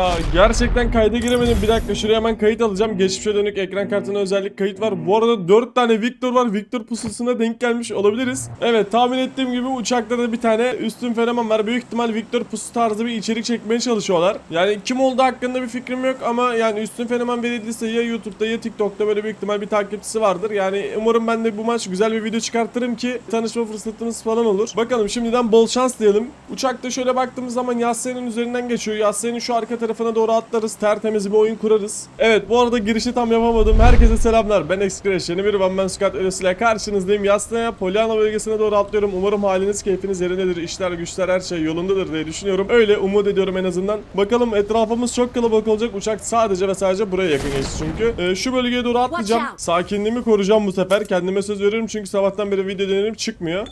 Aa, gerçekten kayda giremedim. Bir dakika şuraya hemen kayıt alacağım. Geçmişe dönük ekran kartına özellik kayıt var. Bu arada 4 tane Victor var. Victor pususuna denk gelmiş olabiliriz. Evet tahmin ettiğim gibi uçakta da bir tane üstün fenomen var. Büyük ihtimal Victor pusu tarzı bir içerik çekmeye çalışıyorlar. Yani kim olduğu hakkında bir fikrim yok ama yani üstün fenomen verildiyse ya YouTube'da ya TikTok'ta böyle büyük ihtimal bir takipçisi vardır. Yani umarım ben de bu maç güzel bir video çıkartırım ki tanışma fırsatımız falan olur. Bakalım şimdiden bol şans diyelim. Uçakta şöyle baktığımız zaman Yassı'nın üzerinden geçiyor. Yassı'nın şu arka tarafına doğru atlarız. Tertemiz bir oyun kurarız. Evet bu arada girişi tam yapamadım. Herkese selamlar. Ben Excrash. Yeni bir One Man Squad öylesiyle karşınızdayım. Yassı'ya Polyana bölgesine doğru atlıyorum. Umarım haliniz keyfiniz yerindedir. İşler güçler her şey yolundadır diye düşünüyorum. Öyle umut ediyorum en azından. Bakalım etrafımız çok kalabalık olacak. Uçak sadece ve sadece buraya yakın geçti çünkü. Ee, şu bölgeye doğru atlayacağım. Sakinliğimi koruyacağım bu sefer. Kendime söz veriyorum çünkü sabahtan beri video denerim çıkmıyor.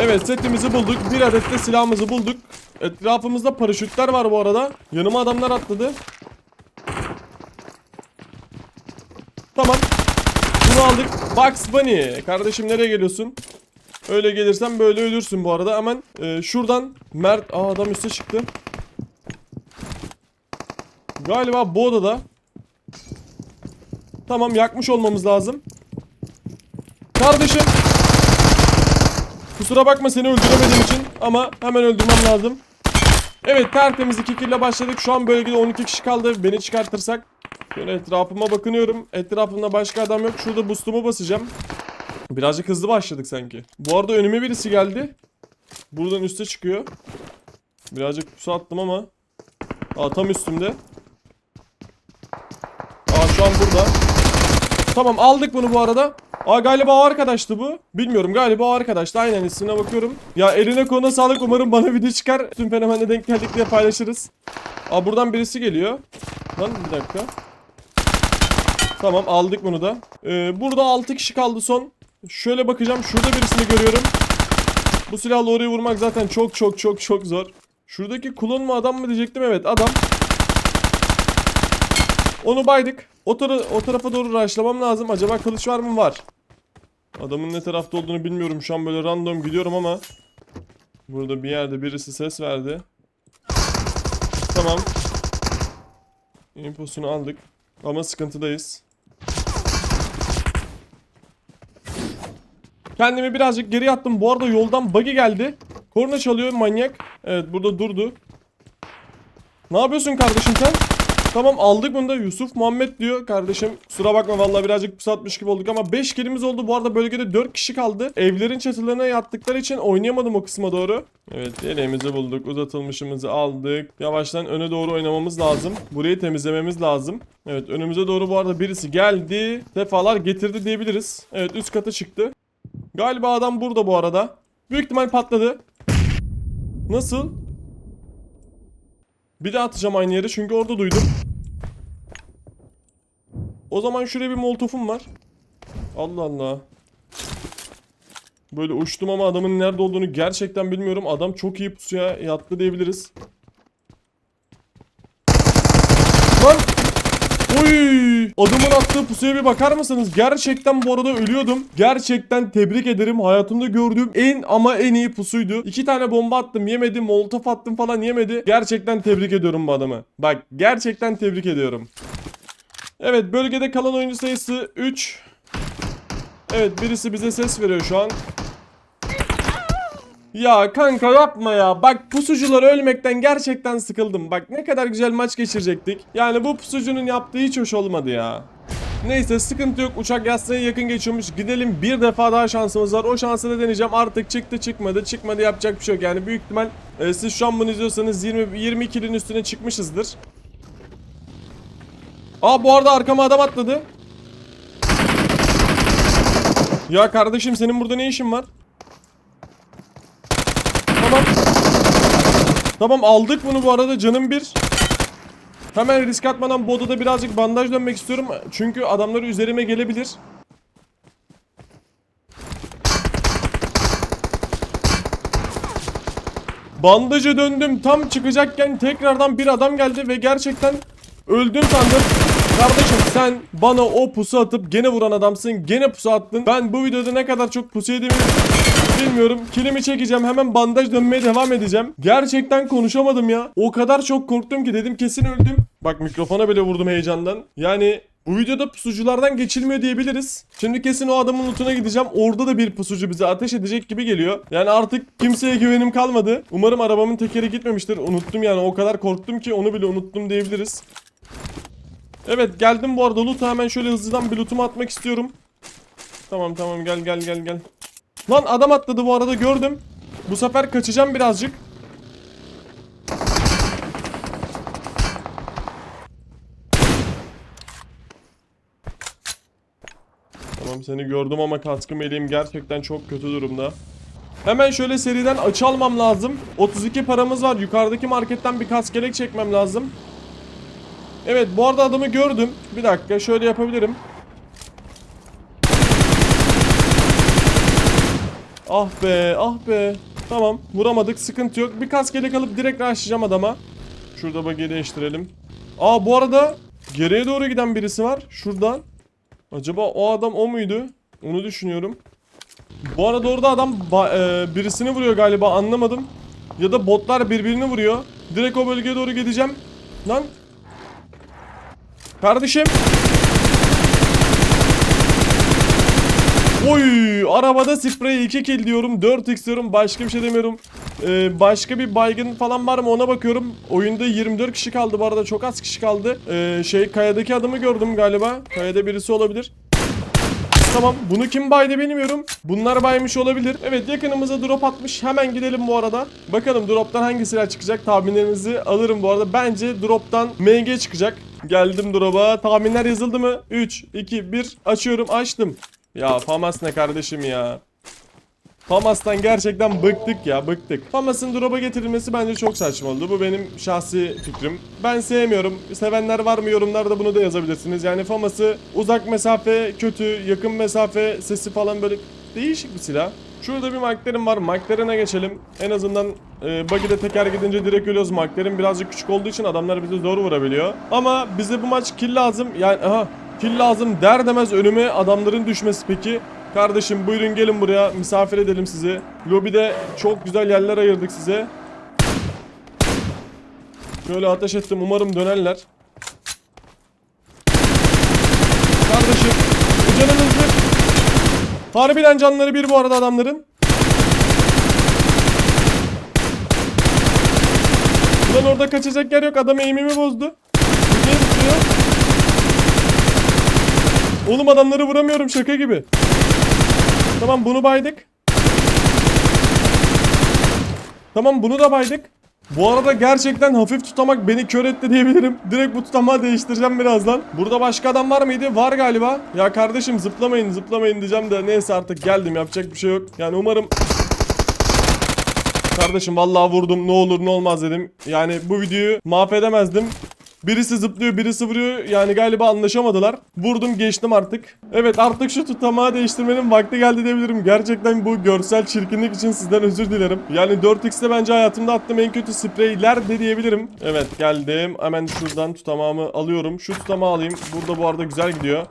Evet setimizi bulduk. Bir adet de silahımızı bulduk. Etrafımızda paraşütler var bu arada. Yanıma adamlar atladı. Tamam. Bunu aldık. Bugs Bunny. Kardeşim nereye geliyorsun? Öyle gelirsen böyle ölürsün bu arada. Hemen e, şuradan Mert... Aa adam üste çıktı. Galiba bu odada. Tamam yakmış olmamız lazım. Kardeşim. Kusura bakma seni öldüremediğim için ama hemen öldürmem lazım. Evet tertemiz 2 kill ile başladık. Şu an bölgede 12 kişi kaldı. Beni çıkartırsak. Şöyle etrafıma bakınıyorum. Etrafımda başka adam yok. Şurada boost'umu basacağım. Birazcık hızlı başladık sanki. Bu arada önüme birisi geldi. Buradan üste çıkıyor. Birazcık pusu attım ama. Aa tam üstümde. Aa şu an burada. Tamam aldık bunu bu arada. Aa galiba o arkadaştı bu. Bilmiyorum galiba o arkadaştı. Aynen ismine bakıyorum. Ya eline koluna sağlık umarım bana video çıkar. Tüm fenomenle denk geldik diye paylaşırız. Aa buradan birisi geliyor. Lan bir dakika. Tamam aldık bunu da. Ee, burada 6 kişi kaldı son. Şöyle bakacağım. Şurada birisini görüyorum. Bu silahla orayı vurmak zaten çok çok çok çok zor. Şuradaki kulon mu adam mı diyecektim. Evet adam. Onu baydık. O, tara o tarafa doğru rushlamam lazım. Acaba kılıç var mı? Var. Adamın ne tarafta olduğunu bilmiyorum. Şu an böyle random gidiyorum ama. Burada bir yerde birisi ses verdi. Tamam. Info'sunu aldık. Ama sıkıntıdayız. Kendimi birazcık geri attım. Bu arada yoldan buggy geldi. Korna çalıyor manyak. Evet burada durdu. Ne yapıyorsun kardeşim sen? Tamam aldık bunu da Yusuf Muhammed diyor kardeşim. Kusura bakma vallahi birazcık pusatmış gibi olduk ama 5 kilimiz oldu. Bu arada bölgede 4 kişi kaldı. Evlerin çatılarına yattıkları için oynayamadım o kısma doğru. Evet yeleğimizi bulduk. Uzatılmışımızı aldık. Yavaştan öne doğru oynamamız lazım. Burayı temizlememiz lazım. Evet önümüze doğru bu arada birisi geldi. Defalar getirdi diyebiliriz. Evet üst kata çıktı. Galiba adam burada bu arada. Büyük ihtimal patladı. Nasıl? Bir daha atacağım aynı yere çünkü orada duydum. O zaman şuraya bir molotofum var. Allah Allah. Böyle uçtum ama adamın nerede olduğunu gerçekten bilmiyorum. Adam çok iyi pusuya yattı diyebiliriz. Lan! Oy! Adamın attığı pusuya bir bakar mısınız? Gerçekten bu arada ölüyordum. Gerçekten tebrik ederim. Hayatımda gördüğüm en ama en iyi pusuydu. İki tane bomba attım yemedi. Molotof attım falan yemedi. Gerçekten tebrik ediyorum bu adamı. Bak gerçekten tebrik ediyorum. Evet bölgede kalan oyuncu sayısı 3. Evet birisi bize ses veriyor şu an. Ya kanka yapma ya. Bak pusucular ölmekten gerçekten sıkıldım. Bak ne kadar güzel maç geçirecektik. Yani bu pusucunun yaptığı hiç hoş olmadı ya. Neyse sıkıntı yok. Uçak yastığa yakın geçiyormuş. Gidelim bir defa daha şansımız var. O şansı da deneyeceğim. Artık çıktı çıkmadı. Çıkmadı yapacak bir şey yok. Yani büyük ihtimal e, siz şu an bunu izliyorsanız 20 22'nin üstüne çıkmışızdır. Aa bu arada arkama adam atladı. Ya kardeşim senin burada ne işin var? Tamam. Tamam aldık bunu bu arada canım bir. Hemen risk atmadan bu odada birazcık bandaj dönmek istiyorum. Çünkü adamlar üzerime gelebilir. Bandaja döndüm tam çıkacakken tekrardan bir adam geldi ve gerçekten öldüm sandım. Kardeşim sen bana o pusu atıp gene vuran adamsın. Gene pusu attın. Ben bu videoda ne kadar çok pusu yediğimi Bilmiyorum. Kilimi çekeceğim. Hemen bandaj dönmeye devam edeceğim. Gerçekten konuşamadım ya. O kadar çok korktum ki dedim kesin öldüm. Bak mikrofona bile vurdum heyecandan. Yani bu videoda pusuculardan geçilmiyor diyebiliriz. Şimdi kesin o adamın lootuna gideceğim. Orada da bir pusucu bize ateş edecek gibi geliyor. Yani artık kimseye güvenim kalmadı. Umarım arabamın tekeri gitmemiştir. Unuttum yani o kadar korktum ki onu bile unuttum diyebiliriz. Evet geldim bu arada loot'a hemen şöyle hızlıdan bir lootumu atmak istiyorum. Tamam tamam gel gel gel gel. Lan adam atladı bu arada gördüm. Bu sefer kaçacağım birazcık. Tamam seni gördüm ama kaskım elim gerçekten çok kötü durumda. Hemen şöyle seriden açı almam lazım. 32 paramız var. Yukarıdaki marketten bir kask yelek çekmem lazım. Evet bu arada adamı gördüm. Bir dakika şöyle yapabilirim. Ah be ah be. Tamam vuramadık sıkıntı yok. Bir kask yelek alıp direkt rushlayacağım adama. Şurada bug'i değiştirelim. Aa bu arada geriye doğru giden birisi var. Şuradan. Acaba o adam o muydu? Onu düşünüyorum. Bu arada orada adam e, birisini vuruyor galiba anlamadım. Ya da botlar birbirini vuruyor. Direkt o bölgeye doğru gideceğim. Lan. Kardeşim. Oy arabada sprey 2 kill diyorum 4x diyorum başka bir şey demiyorum. Ee, Başka bir baygın falan var mı ona bakıyorum. Oyunda 24 kişi kaldı bu arada çok az kişi kaldı. Ee, Şey kayadaki adamı gördüm galiba Kayada birisi olabilir. Tamam bunu kim baydı bilmiyorum. Bunlar baymış olabilir. Evet yakınımıza drop atmış hemen gidelim bu arada. Bakalım droptan hangi silah çıkacak tahminlerinizi alırım bu arada. Bence droptan MG çıkacak. Geldim drop'a tahminler yazıldı mı? 3 2 1 açıyorum açtım ya Famas ne kardeşim ya. Famas'tan gerçekten bıktık ya bıktık. Famas'ın drop'a getirilmesi bence çok saçma oldu. Bu benim şahsi fikrim. Ben sevmiyorum. Sevenler var mı yorumlarda bunu da yazabilirsiniz. Yani Famas'ı uzak mesafe kötü, yakın mesafe sesi falan böyle değişik bir silah. Şurada bir McLaren var. McLaren'a geçelim. En azından e, buggy'de teker gidince direkt ölüyoruz. McLaren birazcık küçük olduğu için adamlar bizi zor vurabiliyor. Ama bize bu maç kill lazım. Yani aha kill lazım der demez önüme adamların düşmesi peki. Kardeşim buyurun gelin buraya misafir edelim sizi. Lobide çok güzel yerler ayırdık size. Şöyle ateş ettim umarım dönerler. Kardeşim bu canınız bir. Harbiden canları bir bu arada adamların. Ulan orada kaçacak yer yok adam eğimimi bozdu. Bu niye tutuyor? Oğlum adamları vuramıyorum şaka gibi. Tamam bunu baydık. Tamam bunu da baydık. Bu arada gerçekten hafif tutamak beni kör etti diyebilirim. Direkt bu tutamağı değiştireceğim birazdan. Burada başka adam var mıydı? Var galiba. Ya kardeşim zıplamayın zıplamayın diyeceğim de neyse artık geldim yapacak bir şey yok. Yani umarım Kardeşim vallahi vurdum ne olur ne olmaz dedim. Yani bu videoyu mahvedemezdim. Birisi zıplıyor birisi vuruyor yani galiba anlaşamadılar. Vurdum geçtim artık. Evet artık şu tutamağı değiştirmenin vakti geldi diyebilirim. Gerçekten bu görsel çirkinlik için sizden özür dilerim. Yani 4x'te bence hayatımda attığım en kötü spreyler de diyebilirim. Evet geldim. Hemen şuradan tutamağımı alıyorum. Şu tutamağı alayım. Burada bu arada güzel gidiyor.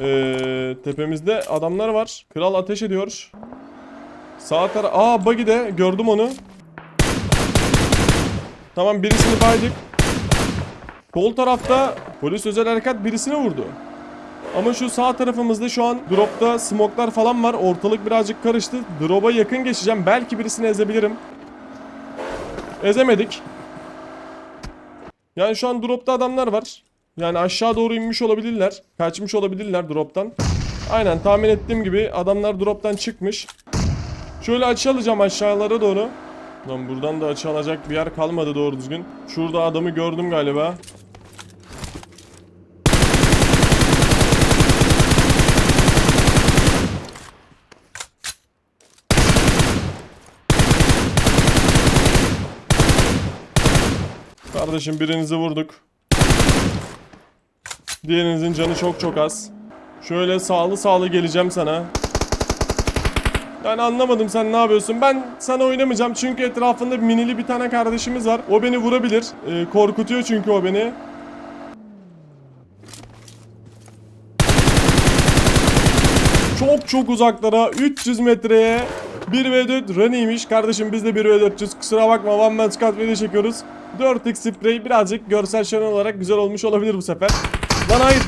Ee, tepemizde adamlar var. Kral ateş ediyor. Sağ taraf... Aa buggy de gördüm onu. Tamam birisini baydık. Sol tarafta polis özel harekat birisini vurdu. Ama şu sağ tarafımızda şu an dropta smoklar falan var. Ortalık birazcık karıştı. Drop'a yakın geçeceğim. Belki birisini ezebilirim. Ezemedik. Yani şu an dropta adamlar var. Yani aşağı doğru inmiş olabilirler. Kaçmış olabilirler droptan. Aynen tahmin ettiğim gibi adamlar droptan çıkmış. Şöyle açı alacağım aşağılara doğru. Lan buradan da açı alacak bir yer kalmadı doğru düzgün. Şurada adamı gördüm galiba. Kardeşim birinizi vurduk. Diğerinizin canı çok çok az. Şöyle sağlı sağlı geleceğim sana. Yani anlamadım sen ne yapıyorsun. Ben sana oynamayacağım çünkü etrafında minili bir tane kardeşimiz var. O beni vurabilir. Ee, korkutuyor çünkü o beni. Çok çok uzaklara 300 metreye 1v4 Rani'ymiş. Kardeşim biz de 1v4'cüz. Kusura bakma one man squad video çekiyoruz. 4x sprey birazcık görsel şölen olarak güzel olmuş olabilir bu sefer. Lan hayır.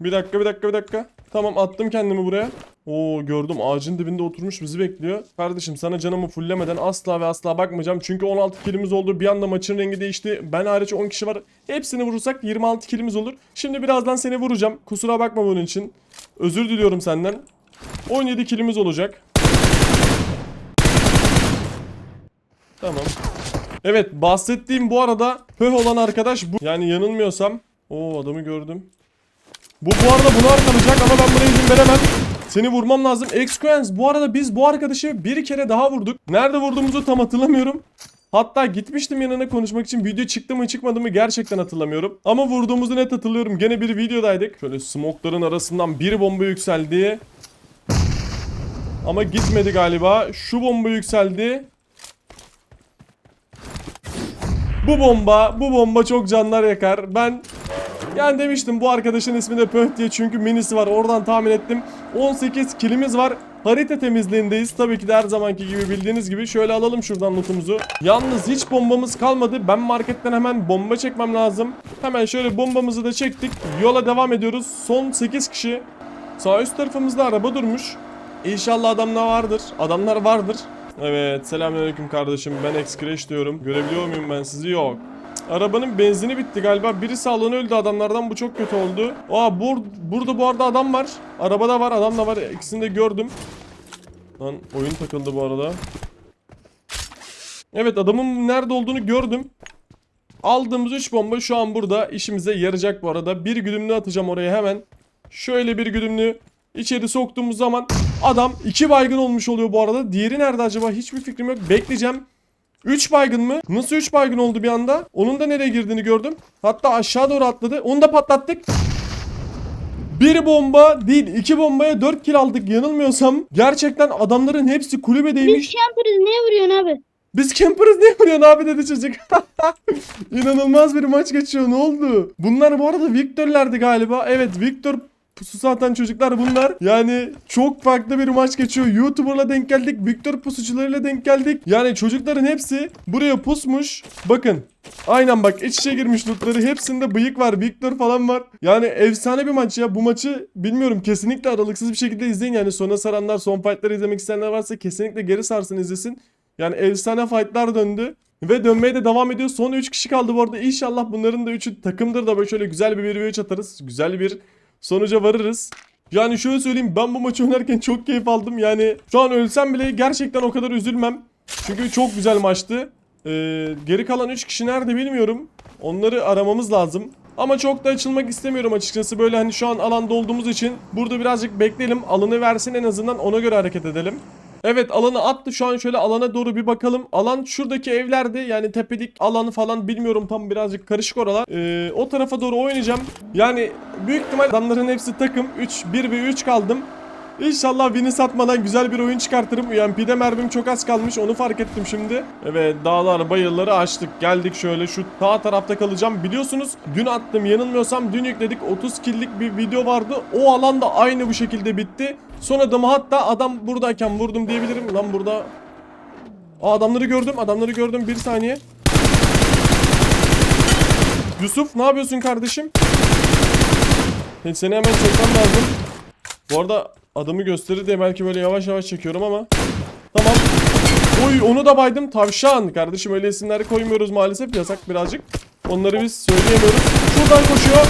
Bir dakika bir dakika bir dakika. Tamam attım kendimi buraya. Oo gördüm ağacın dibinde oturmuş bizi bekliyor. Kardeşim sana canımı fullemeden asla ve asla bakmayacağım. Çünkü 16 kilimiz oldu. Bir anda maçın rengi değişti. Ben hariç 10 kişi var. Hepsini vurursak 26 kilimiz olur. Şimdi birazdan seni vuracağım. Kusura bakma bunun için. Özür diliyorum senden. 17 kilimiz olacak. Tamam. Evet bahsettiğim bu arada höh olan arkadaş bu. Yani yanılmıyorsam. Oo adamı gördüm. Bu bu arada bunu arkalayacak ama ben buna izin veremem. Seni vurmam lazım. Exquence bu arada biz bu arkadaşı bir kere daha vurduk. Nerede vurduğumuzu tam hatırlamıyorum. Hatta gitmiştim yanına konuşmak için video çıktı mı çıkmadı mı gerçekten hatırlamıyorum. Ama vurduğumuzu net hatırlıyorum. Gene bir videodaydık. Şöyle smokların arasından bir bomba yükseldi. Ama gitmedi galiba. Şu bomba yükseldi. Bu bomba, bu bomba çok canlar yakar. Ben yani demiştim bu arkadaşın ismi de Pöh diye çünkü minisi var. Oradan tahmin ettim. 18 kilimiz var. Harita temizliğindeyiz. Tabii ki de her zamanki gibi bildiğiniz gibi. Şöyle alalım şuradan lootumuzu. Yalnız hiç bombamız kalmadı. Ben marketten hemen bomba çekmem lazım. Hemen şöyle bombamızı da çektik. Yola devam ediyoruz. Son 8 kişi. Sağ üst tarafımızda araba durmuş. İnşallah adamlar vardır. Adamlar vardır. Evet selamünaleyküm kardeşim. Ben X-Crash diyorum. Görebiliyor muyum ben sizi? Yok. Arabanın benzini bitti galiba. Biri sağlığına öldü adamlardan. Bu çok kötü oldu. Aa bur burada bu arada adam var. Arabada var adam da var. İkisini de gördüm. Lan oyun takıldı bu arada. Evet adamın nerede olduğunu gördüm. Aldığımız 3 bomba şu an burada. işimize yarayacak bu arada. Bir güdümlü atacağım oraya hemen. Şöyle bir güdümlü içeri soktuğumuz zaman adam 2 baygın olmuş oluyor bu arada. Diğeri nerede acaba? Hiçbir fikrim yok. Bekleyeceğim. 3 baygın mı? Nasıl 3 baygın oldu bir anda? Onun da nereye girdiğini gördüm. Hatta aşağı doğru atladı. Onu da patlattık. Bir bomba değil iki bombaya 4 kill aldık yanılmıyorsam. Gerçekten adamların hepsi kulübedeymiş. Biz camper'ız niye vuruyorsun abi? Biz camper'ız ne vuruyorsun abi dedi çocuk. İnanılmaz bir maç geçiyor ne oldu? Bunlar bu arada Victor'lerdi galiba. Evet Victor pusu satan çocuklar bunlar. Yani çok farklı bir maç geçiyor. YouTuber'la denk geldik. Victor pusucularıyla denk geldik. Yani çocukların hepsi buraya pusmuş. Bakın. Aynen bak iç içe girmiş lootları. Hepsinde bıyık var. Victor falan var. Yani efsane bir maç ya. Bu maçı bilmiyorum kesinlikle aralıksız bir şekilde izleyin. Yani sona saranlar, son fightları izlemek isteyenler varsa kesinlikle geri sarsın izlesin. Yani efsane fightlar döndü. Ve dönmeye de devam ediyor. Son 3 kişi kaldı bu arada. İnşallah bunların da 3'ü takımdır da böyle şöyle güzel bir 1v3 atarız. Güzel bir sonuca varırız. Yani şöyle söyleyeyim ben bu maçı oynarken çok keyif aldım. Yani şu an ölsem bile gerçekten o kadar üzülmem. Çünkü çok güzel maçtı. Ee, geri kalan 3 kişi nerede bilmiyorum. Onları aramamız lazım. Ama çok da açılmak istemiyorum açıkçası. Böyle hani şu an alanda olduğumuz için burada birazcık bekleyelim. Alanı versin en azından ona göre hareket edelim. Evet alanı attı şu an şöyle alana doğru bir bakalım. Alan şuradaki evlerde yani tepedik alanı falan bilmiyorum tam birazcık karışık oralar. Ee, o tarafa doğru oynayacağım. Yani büyük ihtimal adamların hepsi takım. 3 1 ve 3 kaldım. İnşallah win'i satmadan güzel bir oyun çıkartırım. UMP'de mermim çok az kalmış onu fark ettim şimdi. Evet dağlar bayırları açtık. Geldik şöyle şu sağ tarafta kalacağım. Biliyorsunuz dün attım yanılmıyorsam dün yükledik 30 kill'lik bir video vardı. O alan da aynı bu şekilde bitti. Son adamı hatta adam buradayken vurdum diyebilirim. Lan burada... Aa, adamları gördüm adamları gördüm bir saniye. Yusuf ne yapıyorsun kardeşim? Seni hemen çekmem lazım. Bu arada adamı gösterir diye belki böyle yavaş yavaş çekiyorum ama. Tamam. Oy onu da baydım. Tavşan. Kardeşim öyle isimleri koymuyoruz maalesef. Yasak birazcık. Onları biz söyleyemiyoruz. Şuradan koşuyor.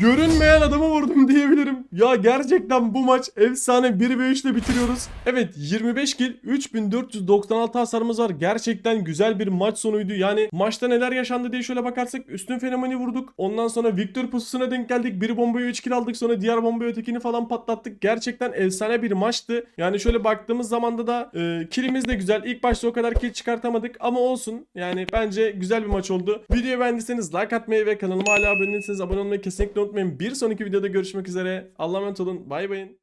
Görünmeyen adamı vurdum diyebilirim. Ya gerçekten bu maç efsane 1 ve 3 ile bitiriyoruz. Evet 25 kill 3496 hasarımız var. Gerçekten güzel bir maç sonuydu. Yani maçta neler yaşandı diye şöyle bakarsak üstün fenomeni vurduk. Ondan sonra Victor pususuna denk geldik. Bir bombaya 3 kill aldık. Sonra diğer bombaya ötekini falan patlattık. Gerçekten efsane bir maçtı. Yani şöyle baktığımız zamanda da e, killimiz de güzel. İlk başta o kadar kill çıkartamadık ama olsun. Yani bence güzel bir maç oldu. Videoyu beğendiyseniz like atmayı ve kanalıma hala abone değilseniz abone olmayı kesinlikle unutmayın. Bir sonraki videoda görüşmek üzere. Allah'a emanet olun. Bay bayın.